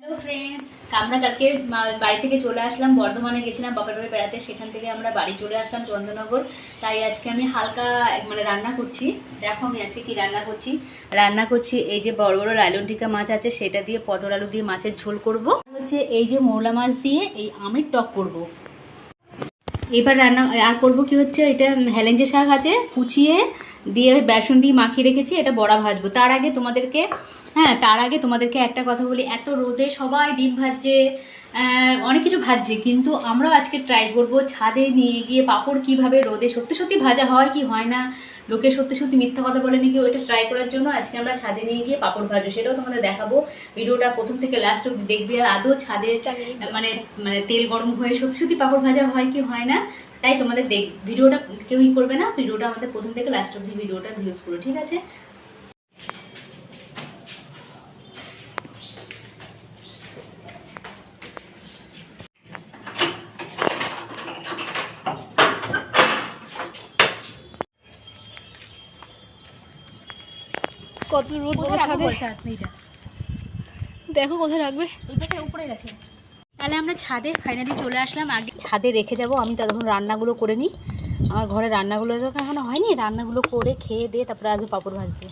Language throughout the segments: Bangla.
হ্যালো ফ্রেন্ডস আমরা কালকে বাড়ি থেকে চলে আসলাম, বর্ধমানে গেছিলাম, বাপের বাড়ি বেড়াতে। সেখান থেকে আমরা বাড়ি চলে আসলাম চন্দ্রনগর তাই আজকে আমি হালকা মানে রান্না করছি। দেখো আমি আজকে কি রান্না করছি। রান্না করছি এই যে বড় বড় রাইলন্টিকা মাছ আছে, সেটা দিয়ে পটল আলু দিয়ে মাছের ঝোল করব। হচ্ছে এই যে মৌলা মাছ দিয়ে এই আমের টক করব। এবার রান্না, আর করব কি হচ্ছে, এটা হেলেঞ্জে শাক আছে, কুচিয়ে দিয়ে বেসন দিয়ে মাখিয়ে রেখেছি, এটা বড়া ভাজবো। তার আগে তোমাদেরকে হ্যাঁ তার আগে তোমাদেরকে একটা কথা বলি। এত রোদে সবাই ডিম ভাজছে অনেক কিছু ভাজছে, কিন্তু আমরাও আজকে ট্রাই করব ছাদে নিয়ে গিয়ে পাপড় কীভাবে রোদে সত্যি সত্যি ভাজা হয় কি হয় না। লোকে সত্যি সত্যি মিথ্যা কথা বলে নাকি ওইটা ট্রাই করার জন্য? আজকে আমরা ছাদে নিয়ে গিয়ে পাপড় ভাজো সেটাও তোমাদের দেখাবো। ভিডিওটা প্রথম থেকে লাস্ট অব্দি দেখবে আর আদৌ ছাদে মানে মানে তেল গরম হয়ে সত্যি সত্যি পাপড় ভাজা হয় কি হয় না তাই তোমাদের দেখ ভিডিওটা কেউই করবে না ভিডিওটা আমাদের প্রথম থেকে লাস্ট অব্দি ভিডিওটা ভিউজ করো ঠিক আছে? কত রোদ ছাদে? দেখো কোথায় রাখবে? উপরে রাখে। তাহলে আমরা ছাদে ফাইনালি চলে আসলাম। আগে ছাদে রেখে যাব। আমি ততক্ষণ রান্নাগুলো করে নিই। আমার ঘরে রান্নাগুলো তো এখনও হয়নি। রান্নাগুলো করে খেয়ে দিয়ে তারপরে আসবে পাপড় ভাজতে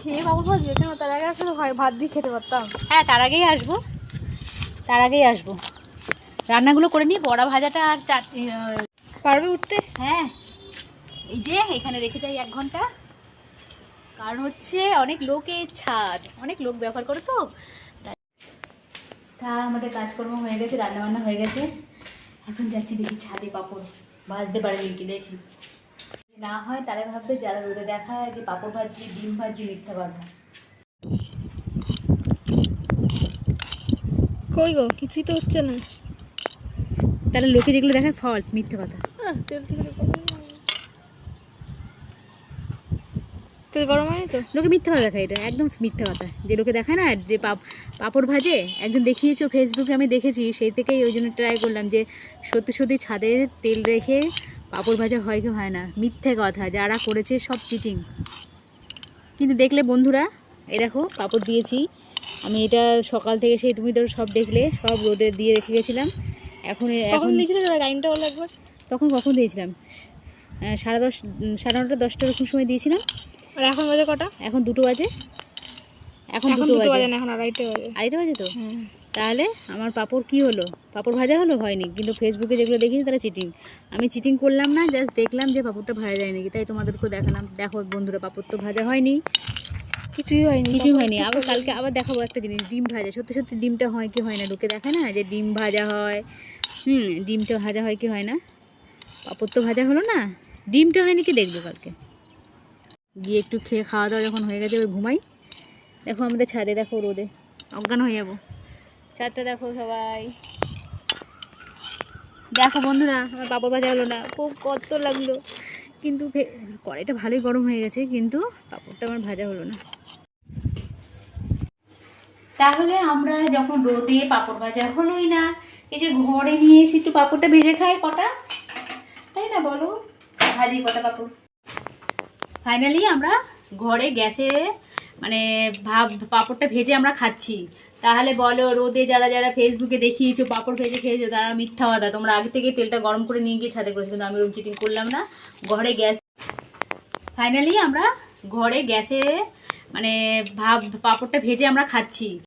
খেয়ে বাবু ভাজবে? কেন? তার আগে আসলে হয় ভাত দিয়ে খেতে পারতাম। হ্যাঁ তার আগেই আসব। তার আগেই আসব। রান্নাগুলো করে নিই। বড়া ভাজাটা আর চাট পারবে উঠতে? হ্যাঁ। এই যে এখানে রেখে যাই এক ঘণ্টা। কারণ হচ্ছে অনেক লোকে ছাদ অনেক লোক ব্যবহার করে তো। তাই। তা আমাদের কাজকর্ম হয়ে গেছে রান্না বান্না হয়ে গেছে। এখন যাচ্ছি দেখি ছাদে পাপড় ভাজতে পারবে কি দেখি। না হয় তারা ভাববে যারা রোদে দেখা হয় যে পাপড় ভাজি ডিম ভাজি মিথ্যা কথা। কই গো? কিছুই তো হচ্ছে না। তাহলে লোকে যেগুলো দেখায় ফলস মিথ্যে কথা। তেল গরম। হয়নি তো? লোকে মিথ্যা কথা দেখায় এটা একদম মিথ্যা কথা। যে লোকে দেখায় না যে পাপ- পাঁপড় ভাজে একজন দেখিয়েছো ফেসবুকে আমি দেখেছি সেই থেকেই ওই জন্য ট্রাই করলাম যে সত্যি সত্যি ছাদে তেল রেখে পাঁপড় ভাজা হয় কি হয় না। মিথ্যে কথা যারা করেছে সব চিটিং কিন্তু দেখলে বন্ধুরা এ দেখো পাঁপড় দিয়েছি। আমি এটা সকাল থেকে সেই তুমি ধরো সব দেখলে সব রোদে দিয়ে রেখে গেছিলাম। এখন এখন এখন দিয়েছিল লাইনটা হলো একবার। তখন কখন দিয়েছিলাম? সাড়ে দশ সাড়ে নটা দশটা এরকম সময় দিয়েছিলাম। আর এখন বাজে কটা? এখন দুটো বাজে। এখন দুটো বাজে। না এখন আড়াইটে বাজে। আড়াইটা বাজে তো? তাহলে আমার পাপড় কি হলো? পাপড় ভাজা হলো? হয়নি। কিন্তু ফেসবুকে যেগুলো দেখেছি তারা চিটিং আমি চিটিং করলাম না জাস্ট দেখলাম যে পাপড়টা ভাজা যায় নাকি। তাই তোমাদেরকেও দেখালাম। দেখো বন্ধুরা পাপড় তো ভাজা হয়নি। কিছুই হয়নি কিছুই হয়নি। আবার কালকে আবার দেখাবো একটা জিনিস ডিম ভাজা। সত্যি সত্যি ডিমটা হয় কি হয় না? লোকে দেখে না যে ডিম ভাজা হয়। হুম ডিমটা ভাজা হয় কি হয় না? পাপড় তো ভাজা হলো না? ডিমটা হয়নি কি দেখব কালকে? গিয়ে একটু খেয়ে খাওয়া দাওয়া যখন হয়ে গেছে, এবার ঘুমাই। দেখো আমাদের ছাদে, দেখো রোদে। অজ্ঞান হয়ে যাব। ছাদটা দেখো সবাই। দেখো বন্ধুরা, আমার পাপড় ভাজা হলো না। খুব কত লাগল। কিন্তু কড়াইটা ভালোই গরম হয়ে গেছে, কিন্তু পাপড়টা আমার ভাজা হলো না। তাহলে আমরা যখন রোদে পাপড় ভাজা হলোই না, এই যে ঘরে নিয়ে এসে একটু পাপড়টা ভেজে খাই কটা? তাই না বলো? ভাজি কটা পাপড়? ফাইনালি আমরা ঘরে গ্যাসে মানে ভাব, পাঁপড়টা ভেজে আমরা খাচ্ছি। তাহলে বলো, রোদে যারা যারা ফেসবুকে দেখিয়েছো, পাঁপড় ভেজে খেয়েছো, তারা মিথ্যা কথা। তোমরা আগে থেকে তেলটা গরম করে নিয়ে গিয়ে ছাদে করেছ কিন্তু আমি রুম চিটিং করলাম না। ঘরে গ্যাস ফাইনালি আমরা ঘরে গ্যাসে মানে ভাব, পাঁপড়টা ভেজে আমরা খাচ্ছি।